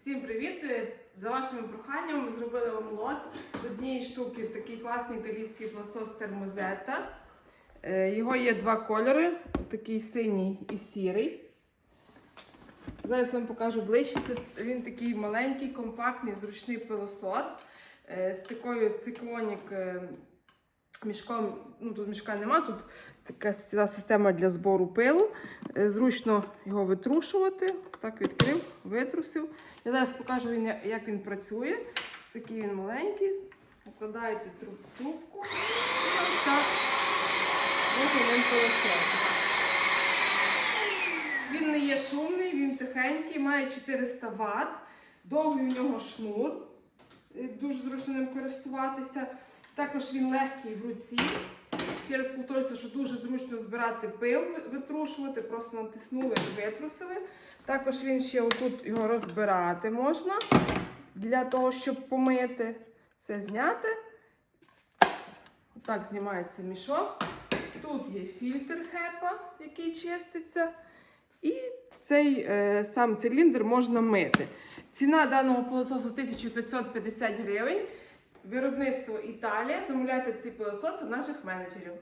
Всім привіт! Е, За вашими проханнями ми зробили вам лот з однієї штуки такий класний італійський пилосос термозета. Е, Його є два кольори: такий синій і сірий. Зараз вам покажу ближче. Це він такий маленький, компактний, зручний пилосос е, з такою циклонік мішком. Ну тут мішка нема, тут така ціла система для збору пилу. Е, Зручно його витрушувати. Так відкрив, витрусив. Я зараз покажу, як- він працює. Ось такий він маленький. Покладаєте трубку. І так. Він не є шумний, він тихенький, має 400 Вт. Довгий у нього шнур. Е, Дуже зручно ним користуватися. Також він легкий в руці. Ще раз повторюся, що дуже зручно збирати пил, витрушувати, просто натиснули і витрусили. Також він ще отут його розбирати можна для того, щоб помити. Все зняти. Отак знімається мішок. Тут є фільтр хепа, який чиститься. І цей е, сам циліндр можна мити. Ціна даного пилососу 1550 гривень. Виробництво Італія. Замовляйте ці пилососи в наших менеджерів.